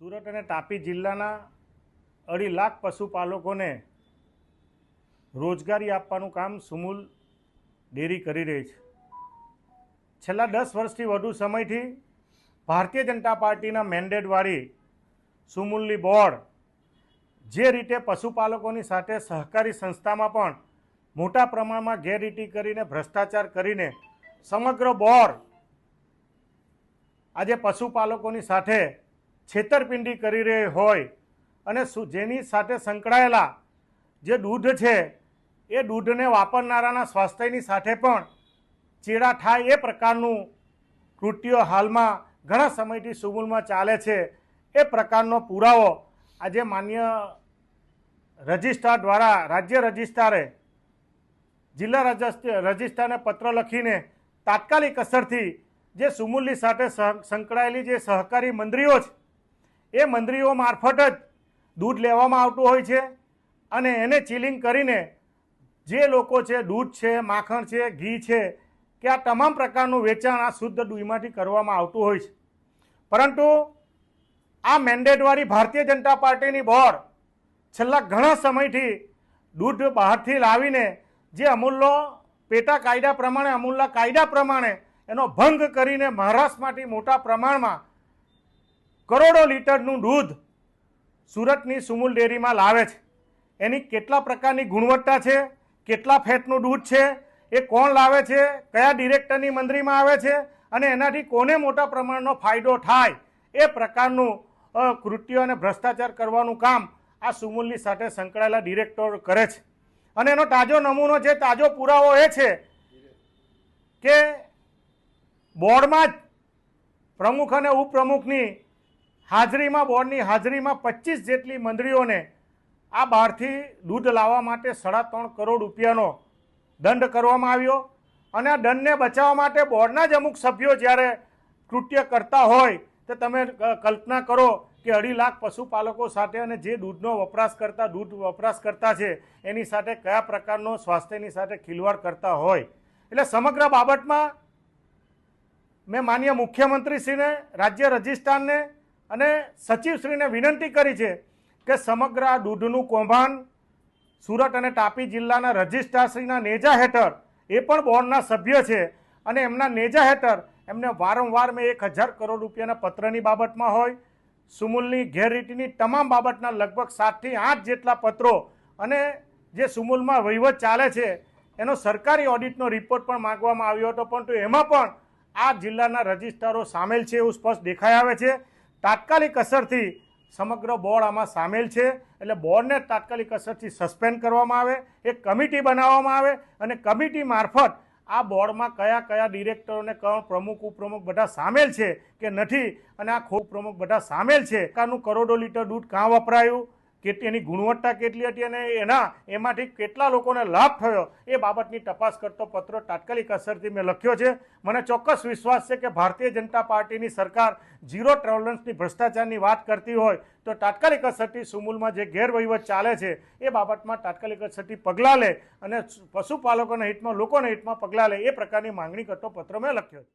સુરત અને તાપી જિલ્લાના અઢી લાખ પશુપાલકોને રોજગારી આપવાનું કામ સુમુલ ડેરી કરી રહી છે. છેલ્લા દસ વર્ષથી વધુ સમયથી ભારતીય જનતા પાર્ટીના મેન્ડેટવાળી સુમુલની બોર્ડ જે રીતે પશુપાલકોની સાથે સહકારી સંસ્થામાં પણ મોટા પ્રમાણમાં ગેરરીતિ કરીને ભ્રષ્ટાચાર કરીને સમગ્ર બોર્ડ આજે પશુપાલકોની સાથે છેતરપિંડી કરી રહી હોય અને જેની સાથે સંકળાયેલા જે દૂધ છે, એ દૂધને વાપરનારાના સ્વાસ્થ્યની સાથે પણ ચેડા થાય એ પ્રકારનું કૃત્યો હાલમાં ઘણા સમયથી સુમૂલમાં ચાલે છે. એ પ્રકારનો પુરાવો આજે માન્ય રજિસ્ટ્રાર દ્વારા, રાજ્ય રજિસ્ટ્રારે જિલ્લા રજિસ્ટ- રજિસ્ટ્રારને પત્ર લખીને તાત્કાલિક અસરથી જે સુમૂલની સાથે સંકળાયેલી જે સહકારી મંડળીઓ છે એ મંડળીઓ મારફત જ દૂધ લેવામાં આવતું હોય છે અને એને ચીલિંગ કરીને જે લોકો છે, દૂધ છે, માખણ છે, ઘી છે, કે આ તમામ પ્રકારનું વેચાણ આ શુદ્ધ દૂધમાંથી કરવામાં આવતું હોય છે. પરંતુ આ મેન્ડેટવાળી ભારતીય જનતા પાર્ટીની બોર્ડ છેલ્લા ઘણા સમયથી દૂધ બહારથી લાવીને જે અમૂલનો પેટા કાયદા પ્રમાણે અમૂલના કાયદા પ્રમાણે એનો ભંગ કરીને મહારાષ્ટ્રમાંથી મોટા પ્રમાણમાં કરોડો લીટરનું દૂધ સુરતની સુમુલ ડેરીમાં લાવે છે. એની કેટલા પ્રકારની ગુણવત્તા છે? કેટલા ફેટનું દૂધ છે? એ કોણ લાવે છે? કયા ડિરેક્ટરની મંદરીમાં આવે છે? અને એનાથી કોને મોટા પ્રમાણનો ફાયદો થાય? એ પ્રકારનું કૃત્યો અને ભ્રષ્ટાચાર કરવાનું કામ આ સુમુલની સાથે સંકળાયેલા ડિરેક્ટર કરે છે. અને એનો તાજો નમૂનો છે, તાજો પુરાવો એ છે કે બોર્ડમાં જ પ્રમુખ અને ઉપપ્રમુખની હાજરીમાં, બોર્ડની હાજરીમાં પચીસ જેટલી મંડળીઓને આ બહારથી દૂધ લાવવા માટે સાડા ત્રણ કરોડ રૂપિયાનો દંડ કરવામાં આવ્યો અને આ દંડને બચાવવા માટે બોર્ડના જ અમુક સભ્યો જ્યારે કૃત્ય કરતા હોય, તો તમે કલ્પના કરો કે અઢી લાખ પશુપાલકો સાથે અને જે દૂધનો વપરાશ કરતા, દૂધ વપરાશ કરતા છે, એની સાથે કયા પ્રકારનો સ્વાસ્થ્યની સાથે ખિલવાડ કરતા હોય. એટલે સમગ્ર બાબતમાં મેં માન્ય મુખ્યમંત્રીશ્રીને, રાજ્ય રજિસ્ટ્રારને અને સચિવશ્રીને વિનંતી કરી છે કે સમગ્ર આ દૂધનું કૌભાંડ સુરત અને તાપી જિલ્લાના રજિસ્ટ્રારશ્રીના નેજા હેઠળ, એ પણ બોર્ડના સભ્ય છે, અને એમના નેજા હેઠળ એમને વારંવાર મેં એક હજાર કરોડ રૂપિયાના પત્રની બાબતમાં હોય, સુમુલની ગેરરીતિની તમામ બાબતના લગભગ સાતથી આઠ જેટલા પત્રો અને જે સુમુલમાં વહીવટ ચાલે છે, એનો સરકારી ઓડિટનો રિપોર્ટ પણ માંગવામાં આવ્યો હતો, પરંતુ એમાં પણ આ જિલ્લાના રજિસ્ટ્રારો સામેલ છે એવું સ્પષ્ટ દેખાઈ આવે છે. તાત્કાલિક અસરથી સમગ્ર બોર્ડ આમાં સામેલ છે. એટલે બોર્ડને તાત્કાલિક અસરથી સસ્પેન્ડ કરવામાં આવે, એક કમિટી બનાવવામાં આવે અને કમિટી મારફત આ બોર્ડમાં કયા કયા ડિરેક્ટરોને કોણ પ્રમુખ, ઉપપ્રમુખ બધા સામેલ છે કે નથી અને આ ખો પ્રમુખ બધા સામેલ છે. કાનું કરોડો લીટર દૂધ કાં વપરાયું? કેટલી એની ગુણવત્તા કેટલી હતી અને એના, એમાંથી કેટલા લોકોને લાભ થયો, એ બાબતની તપાસ કરતો પત્ર તાત્કાલિક અસરથી મેં લખ્યો છે. મને ચોક્કસ વિશ્વાસ છે કે ભારતીય જનતા પાર્ટીની સરકાર ઝીરો ટોલરન્સની ભ્રષ્ટાચારની વાત કરતી હોય તો તાત્કાલિક અસરથી સુમૂલમાં જે ગેરવહીવટ ચાલે છે, એ બાબતમાં તાત્કાલિક અસરથી પગલાં લે અને પશુપાલકોના હિતમાં, લોકોના હિતમાં પગલાં લે, એ પ્રકારની માંગણી કરતો પત્ર મેં લખ્યો છે.